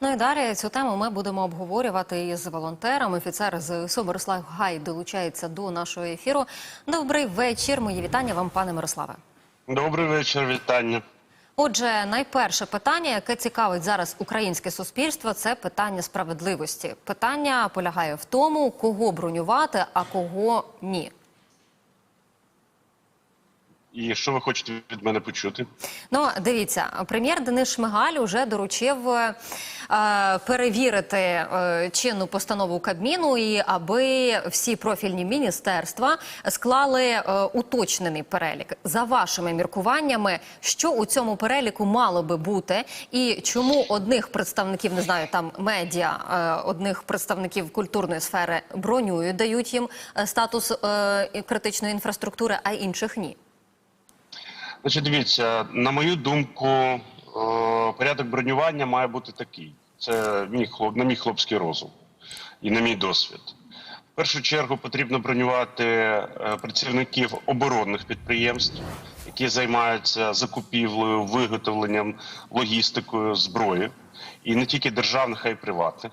Ну і далі цю тему ми будемо обговорювати із волонтером. Офіцер ЗСУ Мирослав Гай долучається до нашого ефіру. Добрий вечір. Мої вітання вам, пане Мирославе. Добрий вечір, вітання. Отже, найперше питання, яке цікавить зараз українське суспільство, це питання справедливості. Питання полягає в тому, кого бронювати, а кого ні. І що ви хочете від мене почути? Ну, дивіться, прем'єр Денис Шмигаль уже доручив е, перевірити е, чинну постанову Кабміну, і аби всі профільні міністерства склали е, уточнений перелік. За вашими міркуваннями, що у цьому переліку мало би бути, і чому одних представників не знаю, там медіа, е, одних представників культурної сфери бронюють, дають їм е, статус е, критичної інфраструктури, а інших ні. Значить, дивіться, на мою думку, е, порядок бронювання має бути такий. Це мій на мій хлопський розум і на мій досвід. В першу чергу потрібно бронювати е, працівників оборонних підприємств, які займаються закупівлею, виготовленням, логістикою зброї, і не тільки державних, а й приватних.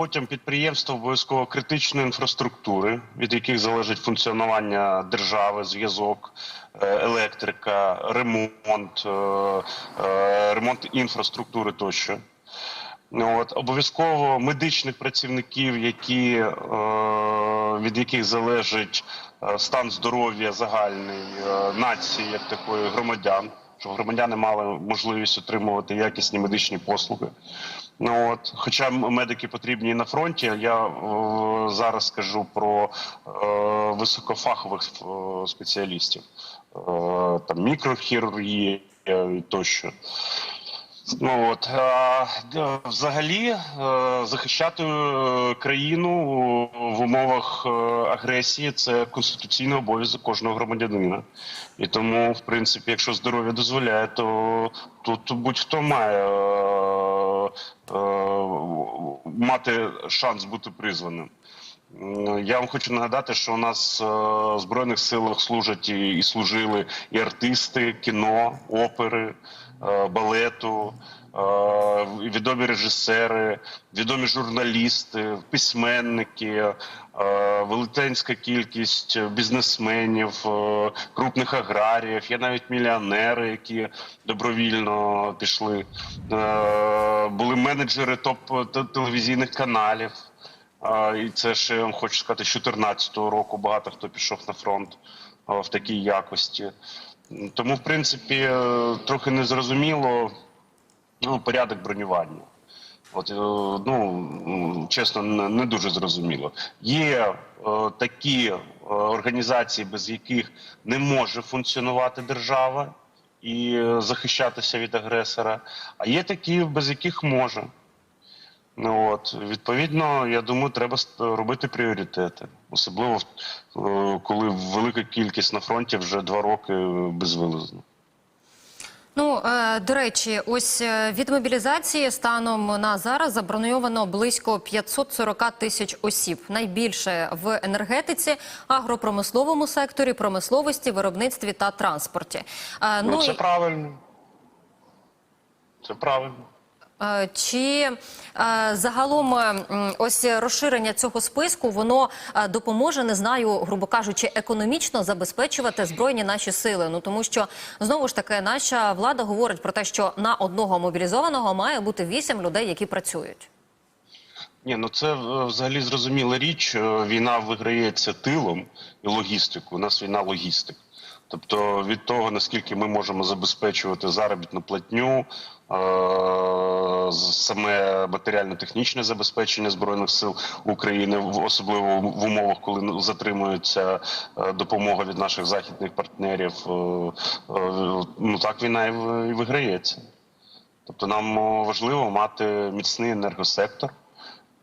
Потім підприємства обов'язково критичної інфраструктури, від яких залежить функціонування держави, зв'язок, е, електрика, ремонт, е, е, ремонт інфраструктури тощо. Ну, От обов'язково медичних працівників, які е, від яких залежить стан здоров'я загальний е, нації, як такої громадян, щоб громадяни мали можливість отримувати якісні медичні послуги. Ну от, хоча медики потрібні на фронті, я е, зараз скажу про е, високофахових е, спеціалістів, е, там мікрохірургії тощо. Ну от а, взагалі е, захищати е, країну в умовах е, агресії це конституційний обов'язок кожного громадянина. І тому, в принципі, якщо здоров'я дозволяє, то тут будь-хто має е, е, мати шанс бути призваним. Я вам хочу нагадати, що у нас е, в збройних силах служать і, служили і артисти кіно, опери, е, балету, е, відомі режисери, відомі журналісти, письменники, е, велетенська кількість бізнесменів, е, крупних аграріїв. Є навіть мільйонери, які добровільно пішли. Е, Були менеджери топ телевізійних каналів. І це ще я вам хочу сказати, з 14-го року багато хто пішов на фронт в такій якості. Тому, в принципі, е, трохи незрозуміло ну, порядок бронювання. От, е, ну, чесно, не, дуже зрозуміло. Є е, такі е, організації, без яких не може функціонувати держава і захищатися від агресора, а є такі, без яких може. Ну от відповідно, я думаю, треба робити пріоритети, особливо е, коли велика кількість на фронті вже два роки безвилазно. Ну, е, до речі, ось е, від мобілізації станом на зараз заброньовано близько 540 тисяч осіб. Найбільше в енергетиці, агропромисловому секторі, промисловості, виробництві та транспорті. Е, Ну, це і- правильно. Це правильно. Е, Чи е, загалом ось розширення цього списку воно е, допоможе, не знаю, грубо кажучи, економічно забезпечувати збройні наші сили? Ну тому що знову ж таки наша влада говорить про те, що на одного мобілізованого має бути вісім людей, які працюють. Ні, ну це взагалі зрозуміла річ. Війна виграється тилом і логістикою. У нас війна логістик. Тобто від того, наскільки ми можемо забезпечувати заробітну платню, е, саме матеріально-технічне забезпечення збройних сил України, особливо в умовах, коли затримується е, допомога від наших західних партнерів, е, ну так війна і виграється. Тобто нам важливо мати міцний енергосектор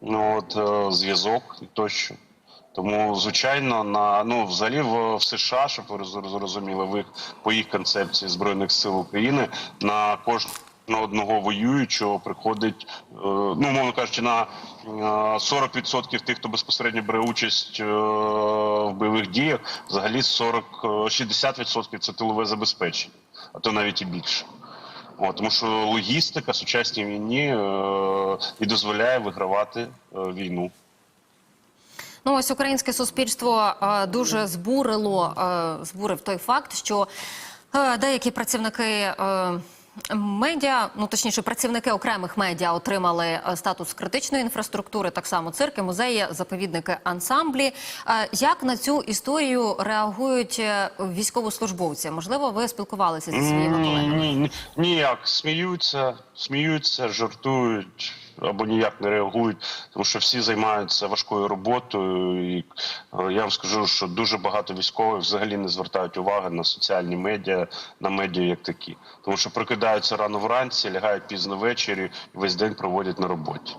ну от зв'язок тощо. Тому, звичайно, на ну взагалі в, в США, щоб ви роз- зрозуміли, в їх по їх концепції збройних сил України на кожного одного воюючого приходить, е, ну мовно кажучи, на е, 40% тих, хто безпосередньо бере участь е, в бойових діях, взагалі 40, е, 60% це тилове забезпечення, а то навіть і більше. От, тому що логістика сучасній війні е, і дозволяє вигравати е, війну. Ну ось українське суспільство е, дуже збурило, е, збурив той факт, що е, деякі працівники. Медіа, ну точніше, працівники окремих медіа отримали статус критичної інфраструктури, так само цирки, музеї, заповідники, ансамблі. Як на цю історію реагують військовослужбовці? Можливо, ви спілкувалися зі своїми колегами? ні, ні, ніяк сміються, сміються, жартують або ніяк не реагують, тому що всі займаються важкою роботою. І е, я вам скажу, що дуже багато військових взагалі не звертають уваги на соціальні медіа, на медіа як такі, тому що прокидаються рано вранці, лягають пізно ввечері і весь день проводять на роботі.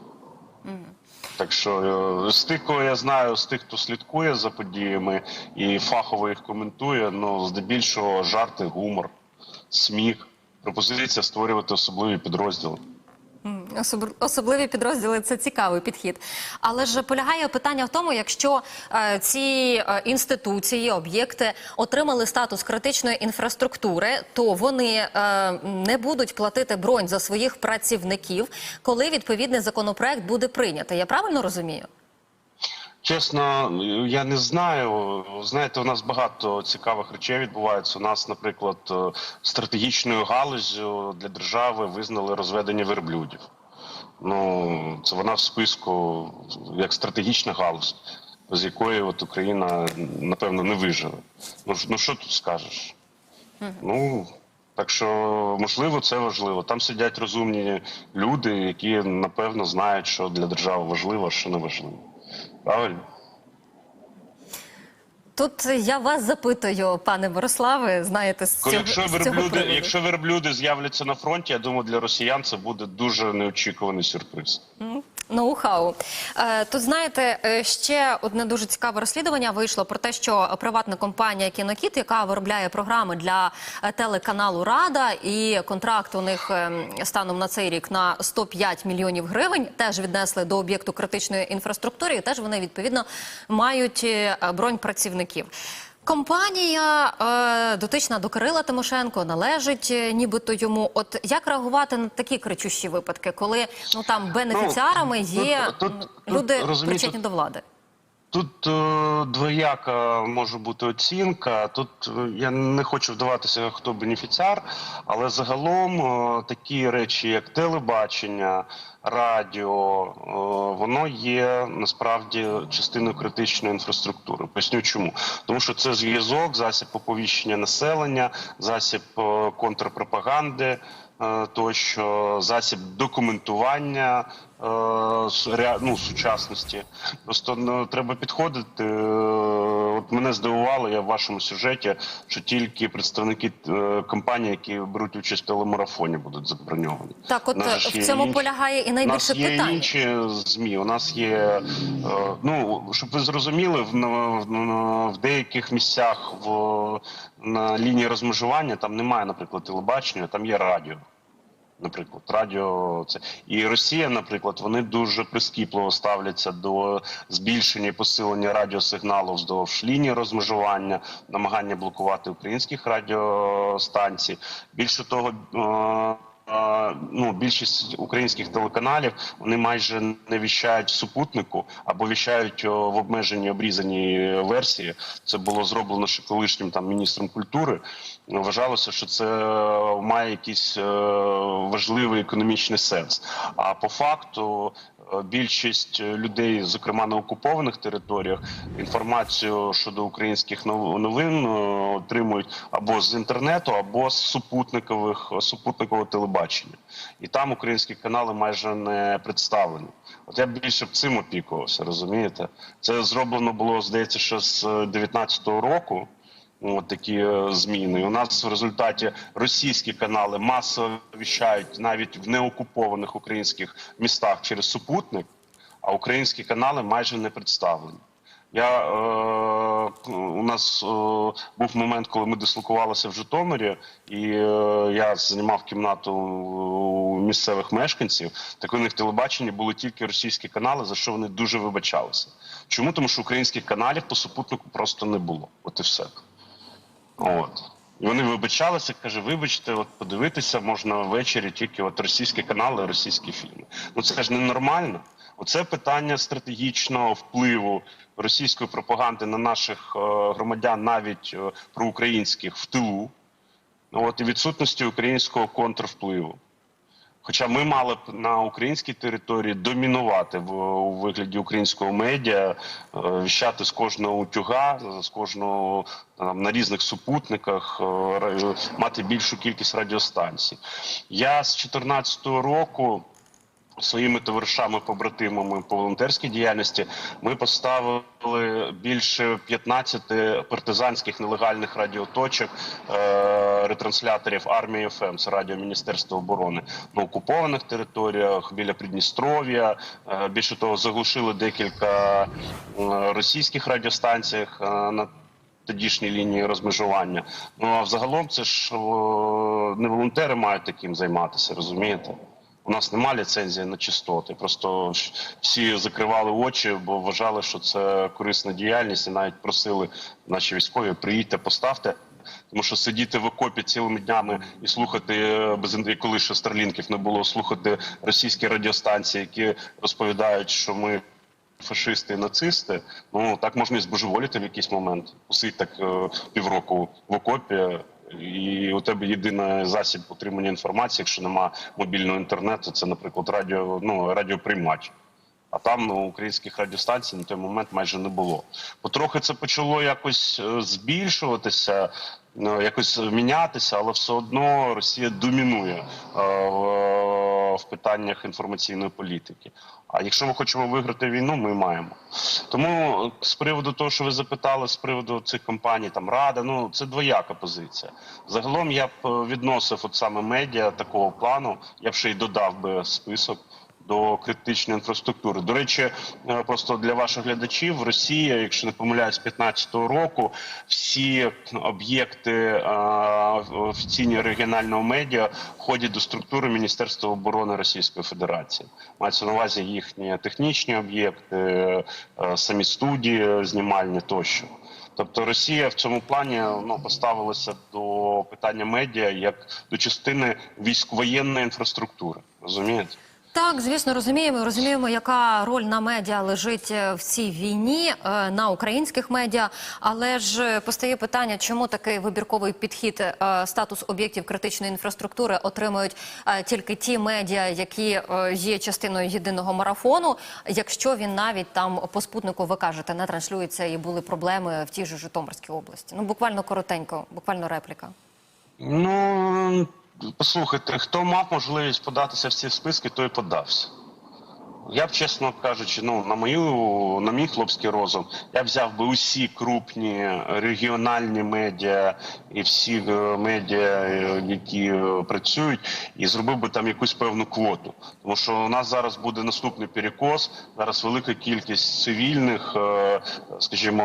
Так що е, з тих, кого я знаю, з тих, хто слідкує за подіями і фахово їх коментує, ну здебільшого жарти, гумор, сміх, пропозиція створювати особливі підрозділи. Особ- Особливі підрозділи це цікавий підхід. Але ж полягає питання в тому, якщо е, ці е, інституції, об'єкти отримали статус критичної інфраструктури, то вони е, не будуть платити бронь за своїх працівників, коли відповідний законопроект буде прийнятий. Я правильно розумію? Чесно, я не знаю. Знаєте, у нас багато цікавих речей відбувається. У нас, наприклад, е, стратегічною галузю для держави визнали розведення верблюдів. Ну, це вона в списку як стратегічна галузь, з якої от Україна напевно не виживе. Ну ну що тут скажеш? Ну так що можливо, це важливо. Там сидять розумні люди, які напевно знають, що для держави важливо, а що не важливо. Правильно? Тут я вас запитую, пане Мирославе, знаєте, з цього, якщо з цього верблюди, приводу. якщо верблюди з'являться на фронті, я думаю, для росіян це буде дуже неочікуваний сюрприз. Ноу-хау. Е, Тут знаєте, е, ще одне дуже цікаве розслідування вийшло про те, що приватна компанія Кінокіт, яка виробляє програми для е, телеканалу Рада, і контракт у них ем, станом на цей рік на 105 мільйонів гривень, теж віднесли до об'єкту критичної інфраструктури, і теж вони відповідно мають бронь працівників. Компанія е, дотична до Кирила Тимошенко належить е, нібито йому. От як реагувати на такі кричущі випадки, коли ну там бенефіціарами тут- є тут- тут, люди причетні до влади? Тут е, двояка може бути оцінка. Тут е, я не хочу вдаватися, хто бенефіціар, але загалом е, такі речі, як телебачення, радіо, е, воно є насправді частиною критичної інфраструктури. Поясню чому. Тому що це зв'язок, засіб оповіщення населення, засіб е, контрпропаганди. Е, Тощо засіб документування е, ну, сучасності. Просто ну, треба підходити. От мене здивувало, я в вашому сюжеті, що тільки представники е, компаній, які беруть участь в телемарафоні, будуть заброньовані. Так, от У е, в цьому інші- полягає і у найбільше нас є питань. інші змі. У нас є е, ну щоб ви зрозуміли, в, в, в деяких місцях в на лінії розмежування там немає, наприклад, телебачення, там є радіо. Наприклад, радіо це і Росія, наприклад, вони дуже прискіпливо ставляться до збільшення і посилення радіосигналу вздовж лінії розмежування, намагання блокувати українських радіостанцій. Більше того, е, ну більшість українських телеканалів вони майже не віщають супутнику або віщають в обмеженій обрізаній версії. Це було зроблено ще колишнім там міністром культури. Вважалося, що це має якийсь е, важливий економічний сенс. А по факту. Е, Більшість людей, зокрема на окупованих територіях, інформацію щодо українських нов- новин е, отримують або з інтернету, або з супутникових супутникового телебачення, і там українські канали майже не представлені. От я більше б цим опікувався, розумієте? Це зроблено було, здається, ще з 19-го року. От такі е, зміни. У нас в результаті російські канали масово віщають навіть в неокупованих українських містах через супутник, а українські канали майже не представлені. Я, е, у нас е, був момент, коли ми дислокувалися в Житомирі, і е, я знімав кімнату у місцевих мешканців. Так у них телебачення були тільки російські канали, за що вони дуже вибачалися. Чому? Тому що українських каналів по супутнику просто не було. От і все. От. І вони вибачалися, каже, вибачте, от подивитися можна ввечері тільки от російські канали, російські фільми. Ну це ж ненормально. Оце питання стратегічного впливу російської пропаганди на наших е, громадян, навіть е, проукраїнських в тилу. Ну, от і відсутності українського контрвпливу. Хоча ми мали б на українській території домінувати в у вигляді українського медіа, е, віщати з кожного утюга, з кожного там, на різних супутниках, е, мати більшу кількість радіостанцій. Я з 2014 року своїми товаришами, побратимами по волонтерській діяльності ми поставили більше 15 партизанських нелегальних радіоточок е, ретрансляторів армії ФМ, це радіо Міністерства оборони на окупованих територіях біля Придністров'я. Е, більше того, заглушили декілька е, російських радіостанціях е, на тодішній лінії розмежування. Ну а взагалом це ж не волонтери мають таким займатися, розумієте? У нас немає ліцензії на частоти. Просто всі закривали очі, бо вважали, що це корисна діяльність, і навіть просили наші військові приїдьте, поставте. Тому що сидіти в окопі цілими днями і слухати е, без коли ще старлінків не було, слухати російські радіостанції, які розповідають, що ми фашисти і нацисти. Ну так можна і збожеволіти в якийсь момент. Посидь так е, півроку в окопі. І у тебе єдиний засіб отримання інформації, якщо нема мобільного інтернету, це, наприклад, радіо, ну, радіоприймач. А там ну, українських радіостанцій на той момент майже не було. Потрохи це почало якось е, збільшуватися, ну, якось мінятися, але все одно Росія домінує е, в, питаннях інформаційної політики. А якщо ми хочемо виграти війну, ми маємо. Тому з приводу того, що ви запитали, з приводу цих компаній, там Рада, ну це двояка позиція. Загалом я б е, відносив от саме медіа такого плану, я б ще й додав би список до критичної інфраструктури. До речі, е, просто для ваших глядачів Росія, якщо не помиляюсь, 15-го року всі об'єкти е, офіційні регіонального медіа входять до структури Міністерства оборони Російської Федерації. Мається на увазі їхні технічні об'єкти, е, самі студії знімальні тощо. Тобто Росія в цьому плані ну, поставилася до питання медіа як до частини військовоєнної інфраструктури. Розумієте? Так, звісно, розуміємо. Розуміємо, яка роль на медіа лежить е, в цій війні е, на українських медіа. Але ж е, постає питання, чому такий вибірковий підхід статус об'єктів критичної інфраструктури отримують тільки ті медіа, які є частиною єдиного марафону. Якщо він навіть там по спутнику, ви кажете, не транслюється і були проблеми в тій же Житомирській області. Ну буквально коротенько, буквально репліка. Ну послухайте, хто мав можливість податися в ці списки, той подався. Я б, чесно кажучи, ну на мою на мій хлопський розум, я взяв би усі крупні регіональні медіа і всі е, медіа, е, які е, працюють, і зробив би там якусь певну квоту. Тому що у нас зараз буде наступний перекос. Зараз велика кількість цивільних, скажімо,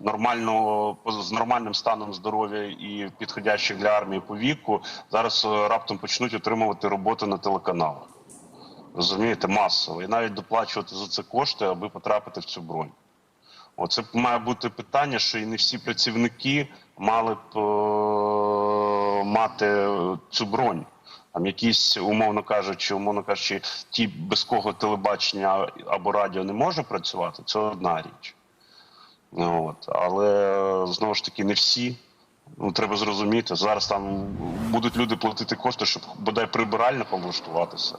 нормального з нормальним станом здоров'я і підходящих для армії по віку зараз е, раптом почнуть отримувати роботу на телеканалах. Розумієте, масово. І навіть доплачувати за це кошти, аби потрапити в цю бронь. Оце має бути питання, що і не всі працівники мали б е- мати цю бронь. Там якісь, умовно кажучи, умовно кажучи, ті, без кого телебачення або радіо не може працювати, це одна річ. Ну, От. Але е, знову ж таки не всі. Ну, треба зрозуміти. Зараз там будуть люди платити кошти, щоб бодай прибирально облаштуватися.